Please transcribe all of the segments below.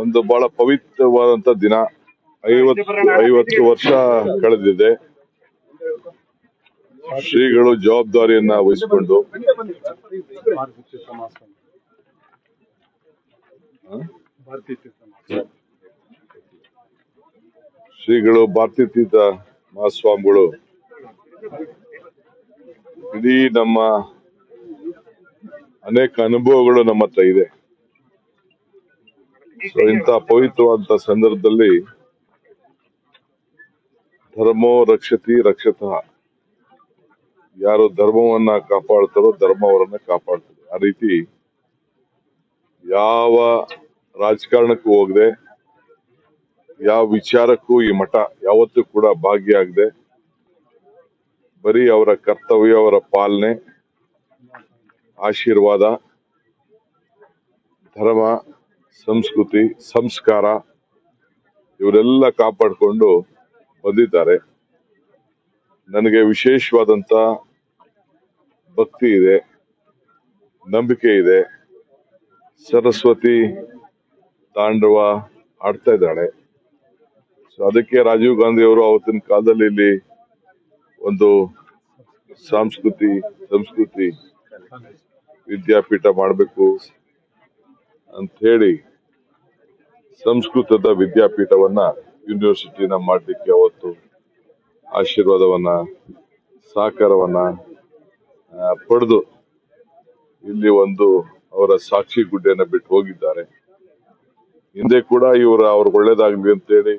ಒಂದು ಬಹಳ ಪವಿತ್ರವಾದಂತ ದಿನ. ಐವತ್ತು ಐವತ್ತು ವರ್ಷ ಕಳೆದಿದೆ. ಶ್ರೀಗಳು ಜವಾಬ್ದಾರಿಯನ್ನ ವಹಿಸಿಕೊಂಡು. ಶ್ರೀಗಳು ಭಾರತೀಯ ಭಾರತೀತೀತ ಮಹಾಸ್ವಾಮಿಗಳು, ಇಡೀ ನಮ್ಮ ಅನೇಕ ಅನುಭವಗಳು ನಮ್ಮ ಹತ್ರ ಇದೆ. ಸೊ ಇಂಥ ಪವಿತ್ರವಾದಂತ ಸಂದರ್ಭದಲ್ಲಿ ಧರ್ಮೋ ರಕ್ಷತಿ ರಕ್ಷತ. ಯಾರು ಧರ್ಮವನ್ನ ಕಾಪಾಡ್ತಾರೋ ಧರ್ಮ ಅವರನ್ನ ಕಾಪಾಡ್ತಾರೆ ಆ ರೀತಿ ಯಾವ ರಾಜಕಾರಣಕ್ಕೂ ಹೋಗದೆ, ಯಾವ ವಿಚಾರಕ್ಕೂ ಈ ಮಠ ಯಾವತ್ತೂ ಕೂಡ ಭಾಗಿಯಾಗದೆ, ಬರೀ ಅವರ ಕರ್ತವ್ಯ, ಅವರ ಪಾಲನೆ ಆಶೀರ್ವಾದ, ಧರ್ಮ, ಸಂಸ್ಕೃತಿ, ಸಂಸ್ಕಾರ ಇವರೆಲ್ಲ ಕಾಪಾಡಿಕೊಂಡು ಬಂದಿದ್ದಾರೆ. ನನಗೆ ವಿಶೇಷವಾದಂತ ಭಕ್ತಿ ಇದೆ, ನಂಬಿಕೆ ಇದೆ. ಸರಸ್ವತಿ ತಾಂಡವ ಆಡ್ತಾ ಇದ್ದಾಳೆ. ಸೊ ಅದಕ್ಕೆ ರಾಜೀವ್ ಗಾಂಧಿ ಅವರು ಅವತ್ತಿನ ಕಾಲದಲ್ಲಿ ಇಲ್ಲಿ ಒಂದು ಸಂಸ್ಕೃತಿ ಸಂಸ್ಕೃತಿ ವಿದ್ಯಾಪೀಠ ಮಾಡಬೇಕು ಅಂತ ಹೇಳಿ ಸಂಸ್ಕೃತದ ವಿದ್ಯಾಪೀಠವನ್ನ ಯೂನಿವರ್ಸಿಟಿನ ಮಾಡಲಿಕ್ಕೆ ಅವತ್ತು ಆಶೀರ್ವಾದವನ್ನ, ಸಹಕಾರವನ್ನ ಪಡೆದು ಇಲ್ಲಿ ಒಂದು ಅವರ ಸಾಕ್ಷಿ ಗುಡ್ಡೆಯನ್ನ ಬಿಟ್ಟು ಹೋಗಿದ್ದಾರೆ. ಹಿಂದೆ ಕೂಡ ಇವರ ಅವ್ರಿಗೆ ಒಳ್ಳೇದಾಗ್ಲಿ ಅಂತೇಳಿ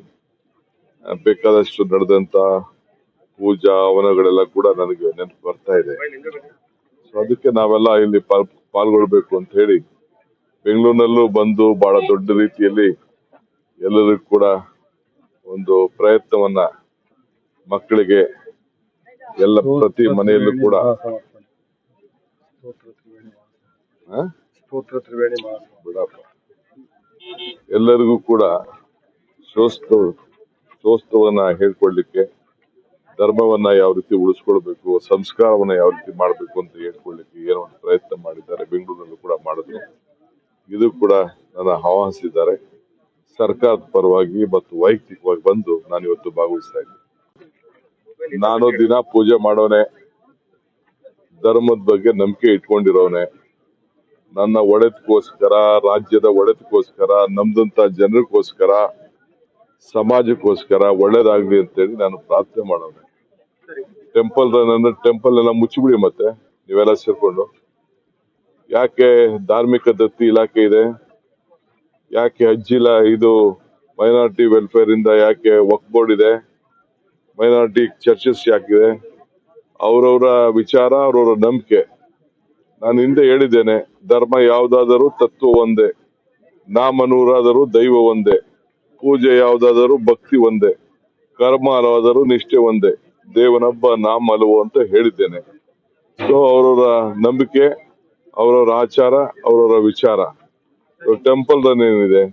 ಬೇಕಾದಷ್ಟು ನಡೆದಂತ ಪೂಜಾ ಹವನಗಳೆಲ್ಲ ಕೂಡ ನನಗೆ ನೆನಪು ಬರ್ತಾ ಇದೆ. ಅದಕ್ಕೆ ನಾವೆಲ್ಲ ಇಲ್ಲಿ ಪಾಲ್ ಪಾಲ್ಗೊಳ್ಬೇಕು ಅಂತ ಹೇಳಿ ಬೆಂಗಳೂರಿನಲ್ಲೂ ಬಂದು ಬಹಳ ದೊಡ್ಡ ರೀತಿಯಲ್ಲಿ ಎಲ್ಲರಿಗೂ ಕೂಡ ಒಂದು ಪ್ರಯತ್ನವನ್ನ ಮಕ್ಕಳಿಗೆ ಎಲ್ಲ ಪ್ರತಿ ಮನೆಯಲ್ಲೂ ಕೂಡ ಎಲ್ಲರಿಗೂ ಕೂಡ ಸ್ವಸ್ಥ ಶೋಸ್ತವನ್ನ ಹೇಳ್ಕೊಡ್ಲಿಕ್ಕೆ ಧರ್ಮವನ್ನ ಯಾವ ರೀತಿ ಉಳಿಸ್ಕೊಳ್ಬೇಕು, ಸಂಸ್ಕಾರವನ್ನ ಯಾವ ರೀತಿ ಮಾಡಬೇಕು ಅಂತ ಹೇಳ್ಕೊಳ್ಳಿಕ್ಕೆ ಏನೋ ಒಂದು ಪ್ರಯತ್ನ ಮಾಡಿದ್ದಾರೆ. ಬೆಂಗಳೂರಿನಲ್ಲೂ ಕೂಡ ಮಾಡಿದ್ರು. ಇದು ಕೂಡ ನನ್ನ ಆಹ್ವಾನಿಸಿದ್ದಾರೆ ಸರ್ಕಾರದ ಪರವಾಗಿ ಮತ್ತು ವೈಯಕ್ತಿಕವಾಗಿ ಬಂದು ನಾನು ಇವತ್ತು ಭಾಗವಹಿಸ್ತಾ ಇದ್ದೀನಿ. ನಾನು ದಿನ ಪೂಜೆ ಮಾಡೋನೆ, ಧರ್ಮದ ಬಗ್ಗೆ ನಂಬಿಕೆ ಇಟ್ಕೊಂಡಿರೋನೆ. ನನ್ನ ಒಡೆತಕ್ಕೋಸ್ಕರ ರಾಜ್ಯದ ಒಡೆತಕ್ಕೋಸ್ಕರ ನಮ್ದಂತ ಜನರಿಗೋಸ್ಕರ ಸಮಾಜಕ್ಕೋಸ್ಕರ ಒಳ್ಳೇದಾಗ್ಲಿ ಅಂತೇಳಿ ನಾನು ಪ್ರಾರ್ಥನೆ ಮಾಡೋಣ ಟೆಂಪಲ್ ಟೆಂಪಲ್ ಎಲ್ಲ ಮುಚ್ಚಿಬಿಡಿ ಮತ್ತೆ, ನೀವೆಲ್ಲ ಸೇರ್ಕೊಂಡು. ಯಾಕೆ ಧಾರ್ಮಿಕ ದತ್ತಿ ಇಲಾಖೆ ಇದೆ? ಯಾಕೆ ಅಜ್ಜಿಲ ಇದು ಮೈನಾರಿಟಿ ವೆಲ್ಫೇರ್ ಇಂದ ಯಾಕೆ ವಕ್ ಬೋರ್ಡ್ ಇದೆ? ಮೈನಾರಿಟಿ ಚರ್ಚಸ್ ಯಾಕಿದೆ? ಅವರವರ ವಿಚಾರ, ಅವರವರ ನಂಬಿಕೆ. ನಾನು ಹಿಂದೆ ಹೇಳಿದ್ದೇನೆ, ಧರ್ಮ ಯಾವುದಾದರೂ ತತ್ವ ಒಂದೇ ನಾಮನೂರಾದರೂ ದೈವ ಒಂದೇ. ಪೂಜೆ ಯಾವುದಾದರೂ ಭಕ್ತಿ ಒಂದೇ, ಕರ್ಮ ಹಲವಾದರೂ ನಿಷ್ಠೆ ಒಂದೇ, ದೇವನಬ್ಬ ನಾಮ ಹಲವು ಅಂತ ಹೇಳಿದ್ದೇನೆ. ಸೊ ಅವರವರ ನಂಬಿಕೆ, ಅವರವರ ಆಚಾರ, ಅವರವರ ವಿಚಾರ. ಟೆಂಪಲ್ ರನ್ ಏನಿದೆ?